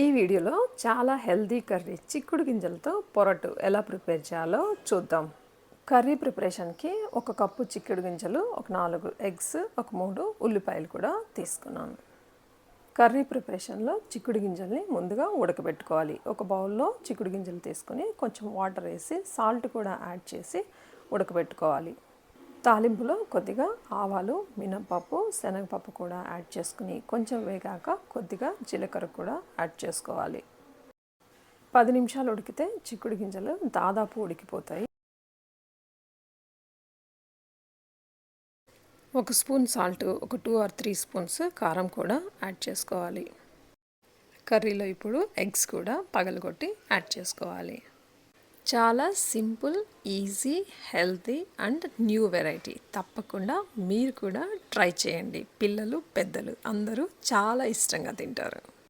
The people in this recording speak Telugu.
ఈ వీడియోలో చాలా హెల్దీ కర్రీ చిక్కుడు గింజలతో పొరటు ఎలా ప్రిపేర్ చేయాలో చూద్దాం. కర్రీ ప్రిపరేషన్కి ఒక కప్పు చిక్కుడు గింజలు ఒక నాలుగు ఎగ్స్ ఒక మూడు ఉల్లిపాయలు కూడా తీసుకున్నాను. కర్రీ ప్రిపరేషన్లో చిక్కుడు గింజల్ని ముందుగా ఉడకబెట్టుకోవాలి. ఒక బౌల్లో చిక్కుడు గింజలు తీసుకొని కొంచెం వాటర్ వేసి సాల్ట్ కూడా యాడ్ చేసి ఉడకబెట్టుకోవాలి. తాలింపులో కొద్దిగా ఆవాలు మినపప్పు శనగపప్పు కూడా యాడ్ చేసుకుని కొంచెం వేగాక కొద్దిగా జీలకర్ర కూడా యాడ్ చేసుకోవాలి. పది నిమిషాలు ఉడికితే చిక్కుడు గింజలు దాదాపు ఉడికిపోతాయి. ఒక స్పూన్ సాల్ట్ ఒక టూ ఆర్ త్రీ స్పూన్స్ కారం కూడా యాడ్ చేసుకోవాలి. కర్రీలో ఇప్పుడు ఎగ్స్ కూడా పగలగొట్టి యాడ్ చేసుకోవాలి. చాలా simple easy healthy and new variety. తప్పకుండా మీరు కూడా ట్రై చేయండి. పిల్లలు పెద్దలు అందరూ చాలా ఇష్టంగా తింటారు.